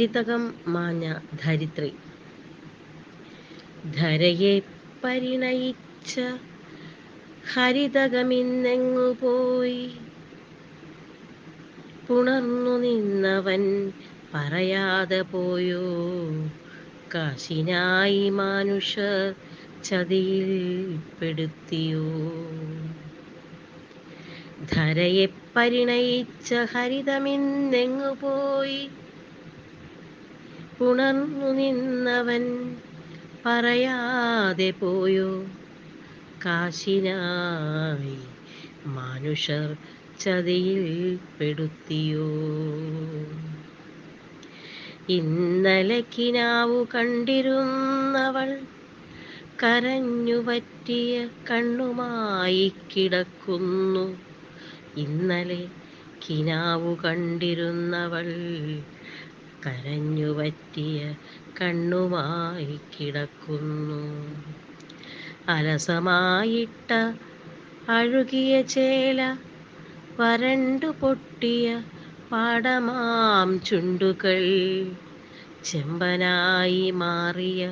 ഹരിതകം മാഞ്ഞ ധരിത്രി. ധരയെ പരിണയിച്ച ഹരിതകമിന്നെങ്ങു പോയി? പുണർന്നു നിന്നവൻ പറയാതെ പോയോ? കാശിനായി മാനുഷർ ചതിയിൽ പെടുത്തിയോ? ധരയെ പരിണയിച്ച ഹരിതമിന്നെങ്ങു പോയി? പുണർന്നു നിന്നവൻ പറയാതെ പോയോ? കാശിനായി മനുഷ്യർ ചതിയിൽ പെടുത്തിയോ? ഇന്നലെ കിനാവു കണ്ടിരുന്നവൾ കരഞ്ഞു പറ്റിയ കണ്ണുമായി കിടക്കുന്നു. ഇന്നലെ കിനാവു കണ്ടിരുന്നവൾ കരഞ്ഞു പറ്റിയ കണ്ണുമായി കിടക്കുന്നു. അലസമായിട്ട അഴുകിയ ചേല വരണ്ടു പൊട്ടിയ പാടമാം ചുണ്ടുകൾ ചെമ്പനായി മാറിയ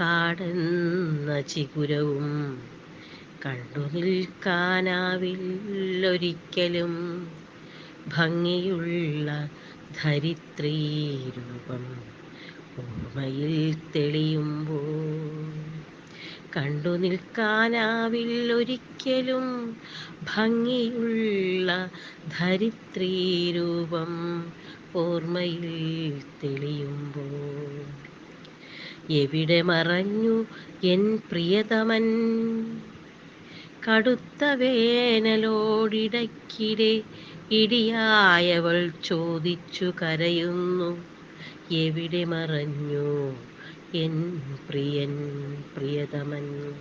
കാടെന്ന ചിഗുരവും കണ്ടു നിൽക്കാനാവില്ലൊരിക്കലും. ഭംഗിയുള്ള ധരിത്രീ രൂപം ഓർമ്മയിൽ തെളിയുമ്പോൾ കണ്ടു നിൽക്കാനാവില്ലൊരിക്കലും ഭംഗിയുള്ള ധരിത്രീ രൂപം ഓർമ്മയിൽ തെളിയുമ്പോൾ. എവിടെ മറഞ്ഞു എൻ പ്രിയതമൻ? കടുത്ത വേനലോടിടയ്ക്കിടെ ഇടിയായവൾ ചോദിച്ചു കരയുന്നു. എവിടെ മറഞ്ഞു? എൻ പ്രിയൻ പ്രിയതമൻ.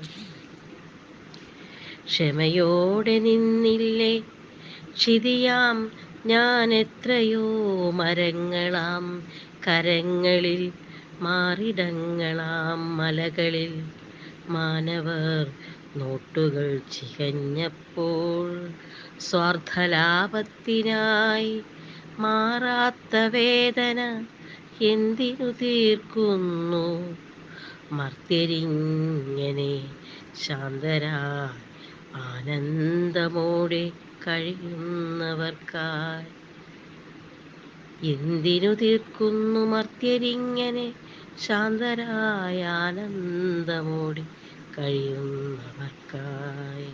ക്ഷമയോടെ നിന്നില്ലേ? ക്ഷിതിയാം ഞാൻ എത്രയോ മരങ്ങളാം. കരങ്ങളിൽ മാറിടങ്ങളാം. മലകളിൽ മാനവർ നോട്ടുകൾ ചികഞ്ഞപ്പോൾ സ്വാർത്ഥലാഭത്തിനായി മാറാത്ത വേദന എന്തിനു തീർക്കുന്നു? മർത്യരിങ്ങനെ ശാന്തരായി ആനന്ദമോടെ കഴിയുന്നവർക്കായി എന്തിനു തീർക്കുന്നു മർത്യരിങ്ങനെ ശാന്തരായ ആനന്ദമോടെ കഴിയുന്നവർക്കായി.